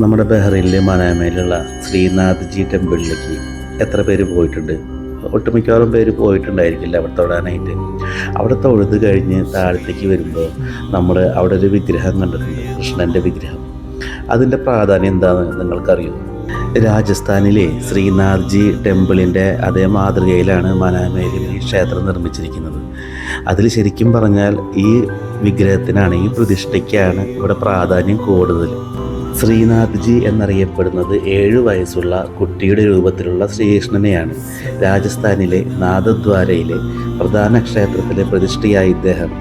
നമ്മുടെ ബഹ്റൈനിലെ മനാമയിലുള്ള ശ്രീനാഥ്ജി ടെമ്പിളിലേക്ക് എത്ര പേര് പോയിട്ടുണ്ട്? ഒട്ടുമിക്കവാറും പേര് പോയിട്ടുണ്ടായിരിക്കില്ല അവിടെ തൊടാനായിട്ട്. അവിടെ തൊഴുത് കഴിഞ്ഞ് താഴത്തേക്ക് വരുമ്പോൾ നമ്മൾ അവിടെ ഒരു വിഗ്രഹം കണ്ടിട്ടുണ്ട് കൃഷ്ണന്റെ വിഗ്രഹം. അതിന്റെ പ്രാധാന്യം എന്താണെന്ന് നിങ്ങൾക്കറിയുമോ രാജസ്ഥാനിലെ ശ്രീനാഥ്ജി ടെമ്പിളിന്റെ അതേ മാതൃകയിലാണ് മനാമയിലും ഈ ക്ഷേത്രം നിർമ്മിച്ചിരിക്കുന്നത്. അതിൽ ശരിക്കും പറഞ്ഞാൽ ഈ വിഗ്രഹത്തിനാണ് ഈ പ്രതിഷ്ഠയ്ക്കാണ് ഇവിടെ പ്രാധാന്യം കൂടുതൽ. ശ്രീനാഥ് ജി എന്നറിയപ്പെടുന്നത് ഏഴു വയസ്സുള്ള കുട്ടിയുടെ രൂപത്തിലുള്ള ശ്രീകൃഷ്ണനെയാണ്. രാജസ്ഥാനിലെ നാഥദ്വാരയിലെ പ്രധാന ക്ഷേത്രത്തിലെ പ്രതിഷ്ഠയായ ഇദ്ദേഹം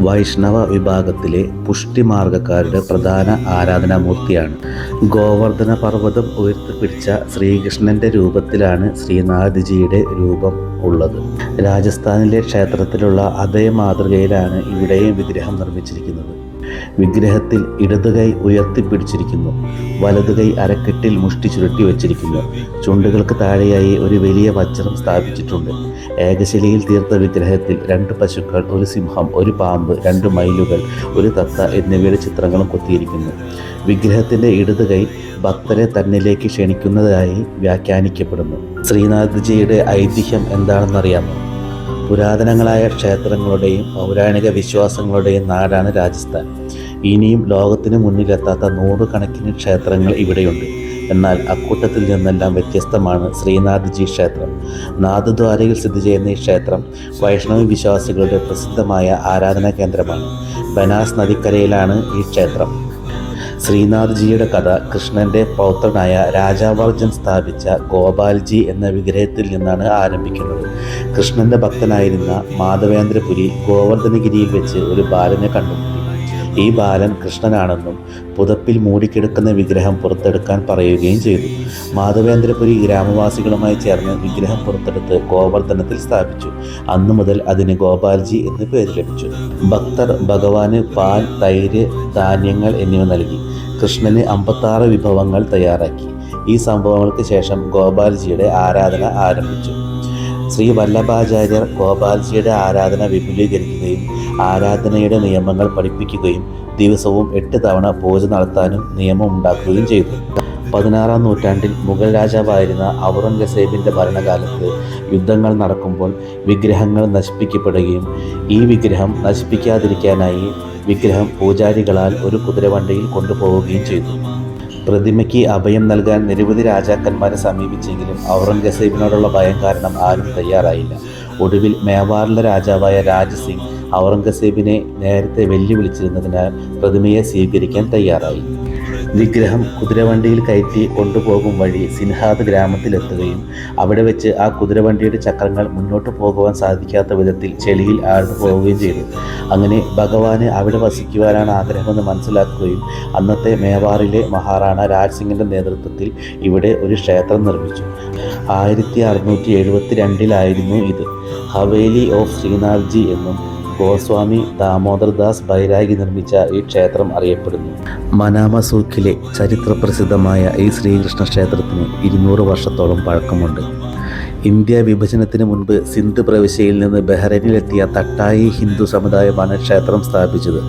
വൈഷ്ണവ വിഭാഗത്തിലെ പുഷ്ടിമാർഗക്കാരുടെ പ്രധാന ആരാധനാമൂർത്തിയാണ്. ഗോവർദ്ധന പർവതം ഉയർത്തിപ്പിടിച്ച ശ്രീകൃഷ്ണന്റെ രൂപത്തിലാണ് ശ്രീനാഥ്ജിയുടെ രൂപം ഉള്ളത്. രാജസ്ഥാനിലെ ക്ഷേത്രത്തിലുള്ള അതേ മാതൃകയിലാണ് ഇവിടെയും വിഗ്രഹം നിർമ്മിച്ചിരിക്കുന്നത്. വിഗ്രഹത്തിൽ ഇടതുകൈ ഉയർത്തിപ്പിടിച്ചിരിക്കുന്നു. വലതുകൈ അരക്കെട്ടിൽ മുഷ്ടി ചുരുട്ടി വച്ചിരിക്കുന്നു. ചുണ്ടുകൾക്ക് താഴെയായി ഒരു വലിയ വജ്രം സ്ഥാപിച്ചിട്ടുണ്ട്. ഏകശിലയിൽ തീർത്ത വിഗ്രഹത്തിൽ രണ്ട് പശുക്കൾ ഒരു സിംഹം ഒരു പാമ്പ് രണ്ട് മയിലുകൾ ഒരു തത്ത എന്നിവയുടെ ചിത്രങ്ങളും കൊത്തിയിരിക്കുന്നു. വിഗ്രഹത്തിന്റെ ഇടതുകൈ ഭക്തരെ തന്നിലേക്ക് ക്ഷണിക്കുന്നതായി വ്യാഖ്യാനിക്കപ്പെടുന്നു. ശ്രീനാഥ്ജിയുടെ ഐതിഹ്യം എന്താണെന്നറിയാമോ? പുരാതനങ്ങളായ ക്ഷേത്രങ്ങളുടെയും പൗരാണിക വിശ്വാസങ്ങളുടെയും നാടാണ് രാജസ്ഥാൻ. ഇനിയും ലോകത്തിന് മുന്നിലെത്താത്ത നൂറുകണക്കിന് ക്ഷേത്രങ്ങൾ ഇവിടെയുണ്ട്. എന്നാൽ അക്കൂട്ടത്തിൽ നിന്നെല്ലാം വ്യത്യസ്തമാണ് ശ്രീനാഥ്ജി ക്ഷേത്രം. നാഥദ്വാരയിൽ സ്ഥിതി ചെയ്യുന്ന ഈ ക്ഷേത്രം വൈഷ്ണവ വിശ്വാസികളുടെ പ്രസിദ്ധമായ ആരാധനാ കേന്ദ്രമാണ്. ബനാസ് നദിക്കരയിലാണ് ഈ ക്ഷേത്രം. ശ്രീനാഥ് ജിയുടെ കഥ കൃഷ്ണന്റെ പൗത്രനായ രാജാവർജൻ സ്ഥാപിച്ച ഗോപാൽജി എന്ന വിഗ്രഹത്തിൽ നിന്നാണ് ആരംഭിക്കുന്നത്. കൃഷ്ണന്റെ ഭക്തനായിരുന്ന മാധവേന്ദ്രപുരി ഗോവർദ്ധനഗിരിയിൽ വെച്ച് ഒരു ബാലനെ കണ്ടുമുട്ടി ഈ ബാലൻ കൃഷ്ണനാണെന്നും പുതപ്പിൽ മൂടിക്കിടക്കുന്ന വിഗ്രഹം പുറത്തെടുക്കാൻ പറയുകയും ചെയ്തു. മാധവേന്ദ്രപുരി ഗ്രാമവാസികളുമായി ചേർന്ന് വിഗ്രഹം പുറത്തെടുത്ത് ഗോവർദ്ധനത്തിൽ സ്ഥാപിച്ചു. അന്നു മുതൽ അതിന് ഗോപാൽജി എന്ന് പേര് ലഭിച്ചു. ഭക്തർ ഭഗവാന് പാൽ തൈര് ധാന്യങ്ങൾ എന്നിവ നൽകി. കൃഷ്ണന് അമ്പത്താറ് വിഭവങ്ങൾ തയ്യാറാക്കി. ഈ സംഭവങ്ങൾക്ക് ശേഷം ഗോപാൽജിയുടെ ആരാധന ആരംഭിച്ചു. ശ്രീ വല്ലഭാചാര്യർ ഗോപാൽജിയുടെ ആരാധന വിപുലീകരിക്കുകയും ആരാധനയുടെ നിയമങ്ങൾ പഠിപ്പിക്കുകയും ദിവസവും എട്ട് തവണ പൂജ നടത്താനും നിയമം ഉണ്ടാക്കുകയും ചെയ്തു. പതിനാറാം നൂറ്റാണ്ടിൽ മുഗൾ രാജാവായിരുന്ന ഔറംഗസേബിന്റെ ഭരണകാലത്ത് യുദ്ധങ്ങൾ നടക്കുമ്പോൾ വിഗ്രഹങ്ങൾ നശിപ്പിക്കപ്പെടുകയും ഈ വിഗ്രഹം നശിപ്പിക്കാതിരിക്കാനായി വിഗ്രഹം പൂജാരികളാൽ ഒരു കുതിരവണ്ടിയിൽ കൊണ്ടുപോവുകയും ചെയ്തു. പ്രതിമയ്ക്ക് അഭയം നൽകാൻ നിരവധി രാജാക്കന്മാരെ സമീപിച്ചെങ്കിലും ഔറംഗസേബിനോടുള്ള ഭയം കാരണം ആരും തയ്യാറായില്ല. ഒടുവിൽ മേവാറിലെ രാജാവായ രാജസിംഗ് ഔറംഗസേബിനെ നേരത്തെ വെല്ലുവിളിച്ചിരുന്നതിനാൽ പ്രതിമയെ സ്വീകരിക്കാൻ തയ്യാറായി. വിഗ്രഹം കുതിരവണ്ടിയിൽ കയറ്റി കൊണ്ടുപോകും വഴി സിൻഹാദ് ഗ്രാമത്തിലെത്തുകയും അവിടെ വെച്ച് ആ കുതിരവണ്ടിയുടെ ചക്രങ്ങൾ മുന്നോട്ട് പോകുവാൻ സാധിക്കാത്ത വിധത്തിൽ ചെളിയിൽ ആഴ്ന്നു പോവുകയും ചെയ്തു. അങ്ങനെ ഭഗവാന് അവിടെ വസിക്കുവാനാണ് ആഗ്രഹമെന്ന് മനസ്സിലാക്കുകയും അന്നത്തെ മേവാറിലെ മഹാറാണ രാജ് സിംഗിന്റെ നേതൃത്വത്തിൽ ഇവിടെ ഒരു ക്ഷേത്രം നിർമ്മിച്ചു. ആയിരത്തി അറുന്നൂറ്റി എഴുപത്തി രണ്ടിലായിരുന്നു ഇത്. ഹവേലി ഓഫ് ശ്രീനാഥ്ജി എന്നും ഗോസ്വാമി ദാമോദർദാസ് ബൈരാഗി നിർമ്മിച്ച ഈ ക്ഷേത്രം അറിയപ്പെടുന്നു. മനാമസൂക്കിലെ ചരിത്രപ്രസിദ്ധമായ ഈ ശ്രീകൃഷ്ണ ക്ഷേത്രത്തിന് ഇരുന്നൂറ് വർഷത്തോളം പഴക്കമുണ്ട്. ഇന്ത്യ വിഭജനത്തിന് മുൻപ് സിന്ധ് പ്രവിശ്യയിൽ നിന്ന് ബഹ്റൈനിലെത്തിയ തട്ടായി ഹിന്ദു സമുദായമാണ് ക്ഷേത്രം സ്ഥാപിച്ചത്.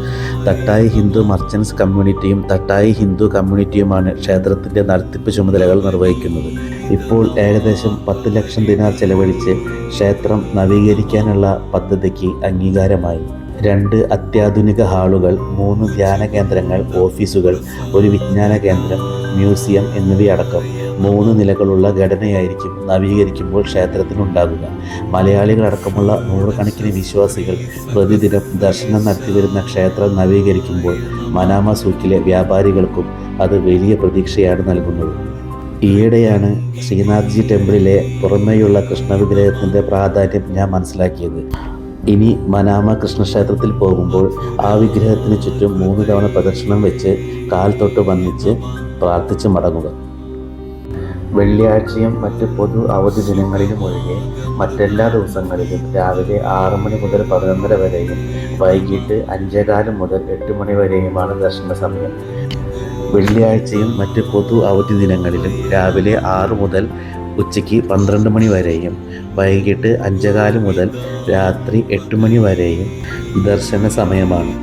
തട്ടായി ഹിന്ദു മർച്ചൻസ് കമ്മ്യൂണിറ്റിയും തട്ടായി ഹിന്ദു കമ്മ്യൂണിറ്റിയുമാണ് ക്ഷേത്രത്തിന്റെ നടത്തിപ്പ് ചുമതലകൾ നിർവഹിക്കുന്നത്. ഇപ്പോൾ ഏകദേശം പത്ത് ലക്ഷം ദിനാർ ചെലവഴിച്ച് ക്ഷേത്രം നവീകരിക്കാനുള്ള പദ്ധതിക്ക് അംഗീകാരമായി. രണ്ട് അത്യാധുനിക ഹാളുകൾ മൂന്ന് ധ്യാന കേന്ദ്രങ്ങൾ ഓഫീസുകൾ ഒരു വിജ്ഞാന കേന്ദ്രം മ്യൂസിയം എന്നിവയടക്കം മൂന്ന് നിലകളുള്ള ഘടനയായിരിക്കും നവീകരിക്കുമ്പോൾ ക്ഷേത്രത്തിനുണ്ടാകുക. മലയാളികളടക്കമുള്ള നൂറുകണക്കിന് വിശ്വാസികൾ പ്രതിദിനം ദർശനം നടത്തിവരുന്ന ക്ഷേത്രം നവീകരിക്കുമ്പോൾ മനാമ സൂക്കിലെ വ്യാപാരികൾക്കും അത് വലിയ പ്രതീക്ഷയാണ് നൽകുന്നത്. ഈയിടെയാണ് ശ്രീനാഥ്ജി ടെമ്പിളിലെ പുറമേയുള്ള കൃഷ്ണവിഗ്രഹത്തിന്റെ പ്രാധാന്യം ഞാൻ മനസ്സിലാക്കിയത്. ഇനി മനാമ കൃഷ്ണ ക്ഷേത്രത്തിൽ പോകുമ്പോൾ ആ വിഗ്രഹത്തിന് ചുറ്റും മൂന്ന് തവണ പ്രദക്ഷിണം വെച്ച് കാൽ തൊട്ട് വന്നിച്ച് പ്രാർത്ഥിച്ച് മടങ്ങുക. വെള്ളിയാഴ്ചയും മറ്റ് പൊതു അവധി ദിനങ്ങളിലും ഒഴികെ മറ്റെല്ലാ ദിവസങ്ങളിലും രാവിലെ ആറ് മണി മുതൽ പതിനൊന്നര വരെയും വൈകിട്ട് അഞ്ചേകാലം മുതൽ എട്ട് മണി വരെയുമാണ് ദർശന സമയം. വെള്ളിയാഴ്ചയും മറ്റ് പൊതു അവധി ദിനങ്ങളിലും രാവിലെ ആറ് മുതൽ ഉച്ചയ്ക്ക് പന്ത്രണ്ട് മണി വരെയും വൈകിട്ട് അഞ്ചേകാൽ മുതൽ രാത്രി എട്ട് മണി വരെയും ദർശന സമയമാണ്.